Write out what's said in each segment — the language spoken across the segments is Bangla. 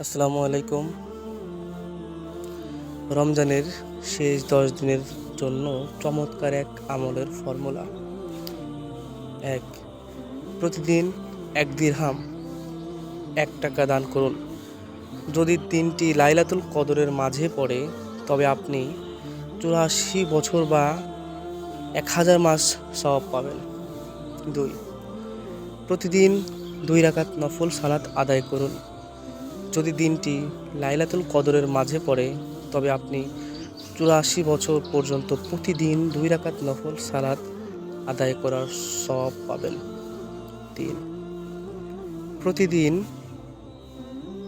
আসসালামু আলাইকুম। রমজানের শেষ দশ দিনের জন্য চমৎকার এক আমলের ফর্মুলা। এক, প্রতিদিন এক দিরহাম, এক টাকা দান করুন। যদি তিনটি লাইলাতুল কদরের মাঝে পড়ে, তবে আপনি চুরাশি বছর বা এক হাজার মাস সওয়াব পাবেন। দুই, প্রতিদিন দুই রাকাত নফল সালাত আদায় করুন। যদি দিনটি লাইলাতুল কদরের মাঝে পড়ে, তবে আপনি চুরাশি বছর পর্যন্ত প্রতিদিন দুই রাকাত নফল সালাত আদায় করার সব পাবেন। তিন। প্রতিদিন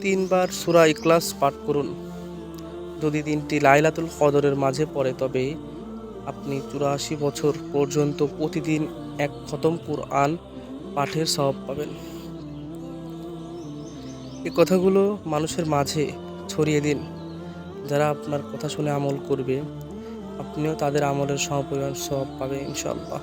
তিনবার সুরা ইকলাস পাঠ করুন। যদি দিনটি লাইলাতুল কদরের মাঝে পড়ে, তবে আপনি চুরাশি বছর পর্যন্ত প্রতিদিন এক খতম কুরআন পাঠের সব পাবেন। এই কথাগুলো মানুষের মাঝে ছড়িয়ে দিন। যারা আপনার কথা শুনে আমল করবে, আপনিও তাদের আমলের সমপরিমাণ সব পাবে ইনশাল্লাহ